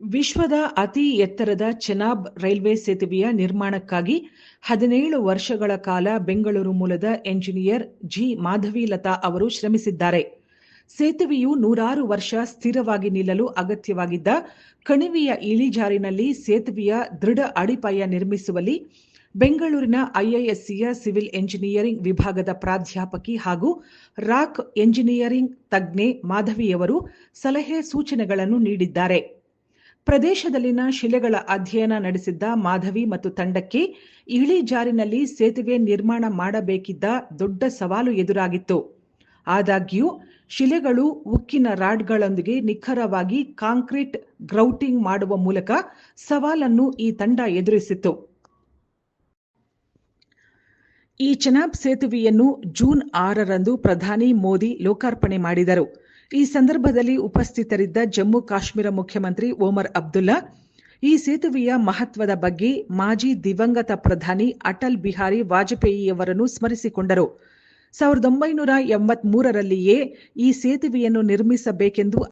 ವಿಶ್ವದ ಅತಿ ಎತ್ತರದ ಚೆನಾಬ್ ರೈಲ್ವೆ ಸೇತುವೆಯ ನಿರ್ಮಾಣಕ್ಕಾಗಿ ಹದಿನೇಳು ವರ್ಷಗಳ ಕಾಲ ಬೆಂಗಳೂರು ಮೂಲದ ಎಂಜಿನಿಯರ್ ಜಿ. ಮಾಧವಿ ಲತಾ ಅವರು ಶ್ರಮಿಸಿದ್ದಾರೆ. ಸೇತುವೆಯು ನೂರಾರು ವರ್ಷ ಸ್ಥಿರವಾಗಿ ನಿಲ್ಲಲು ಅಗತ್ಯವಾಗಿದ್ದ ಕಣಿವೆಯ ಇಳಿಜಾರಿನಲ್ಲಿ ಸೇತುವೆಯ ದೃಢ ಅಡಿಪಾಯ ನಿರ್ಮಿಸುವಲ್ಲಿ ಬೆಂಗಳೂರಿನ ಐಐಎಸ್ಸಿಯ ಸಿವಿಲ್ ಎಂಜಿನಿಯರಿಂಗ್ ವಿಭಾಗದ ಪ್ರಾಧ್ಯಾಪಕಿ ಹಾಗೂ ರಾಕ್ ಎಂಜಿನಿಯರಿಂಗ್ ತಜ್ಞೆ ಮಾಧವಿಯವರು ಸಲಹೆ ಸೂಚನೆಗಳನ್ನು ನೀಡಿದ್ದಾರೆ. ಪ್ರದೇಶದಲ್ಲಿನ ಶಿಲೆಗಳ ಅಧ್ಯಯನ ನಡೆಸಿದ್ದ ಮಾಧವಿ ಮತ್ತು ತಂಡಕ್ಕೆ ಇಳಿಜಾರಿನಲ್ಲಿ ಸೇತುವೆ ನಿರ್ಮಾಣ ಮಾಡಬೇಕಿದ್ದ ದೊಡ್ಡ ಸವಾಲು ಎದುರಾಗಿತ್ತು. ಆದಾಗ್ಯೂ, ಶಿಲೆಗಳು ಉಕ್ಕಿನ ರಾಡ್ಗಳೊಂದಿಗೆ ನಿಖರವಾಗಿ ಕಾಂಕ್ರೀಟ್ ಗ್ರೌಟಿಂಗ್ ಮಾಡುವ ಮೂಲಕ ಸವಾಲನ್ನು ಈ ತಂಡ ಎದುರಿಸಿತು ಈ ಚೆನಾಬ್ ಸೇತುವೆಯನ್ನು ಜೂನ್ ಆರರಂದು ಪ್ರಧಾನಿ ಮೋದಿ ಲೋಕಾರ್ಪಣೆ ಮಾಡಿದರು. ಈ ಸಂದರ್ಭದಲ್ಲಿ ಉಪಸ್ಥಿತರಿದ್ದ ಜಮ್ಮು ಕಾಶ್ಮೀರ ಮುಖ್ಯಮಂತ್ರಿ ಓಮರ್ ಅಬ್ದುಲ್ಲಾ, ಈ ಸೇತುವೆಯ ಮಹತ್ವದ ಬಗ್ಗೆ ಮಾಜಿ ದಿವಂಗತ ಪ್ರಧಾನಿ ಅಟಲ್ ಬಿಹಾರಿ ವಾಜಪೇಯಿಯವರನ್ನು ಸ್ಮರಿಸಿಕೊಂಡರು. ಸಾವಿರದ ಒಂಬೈನೂರ ಎಂಬತ್ಮೂರರಲ್ಲಿಯೇ ಈ ಸೇತುವೆಯನ್ನು ನಿರ್ಮಿಸಬೇಕೆಂದು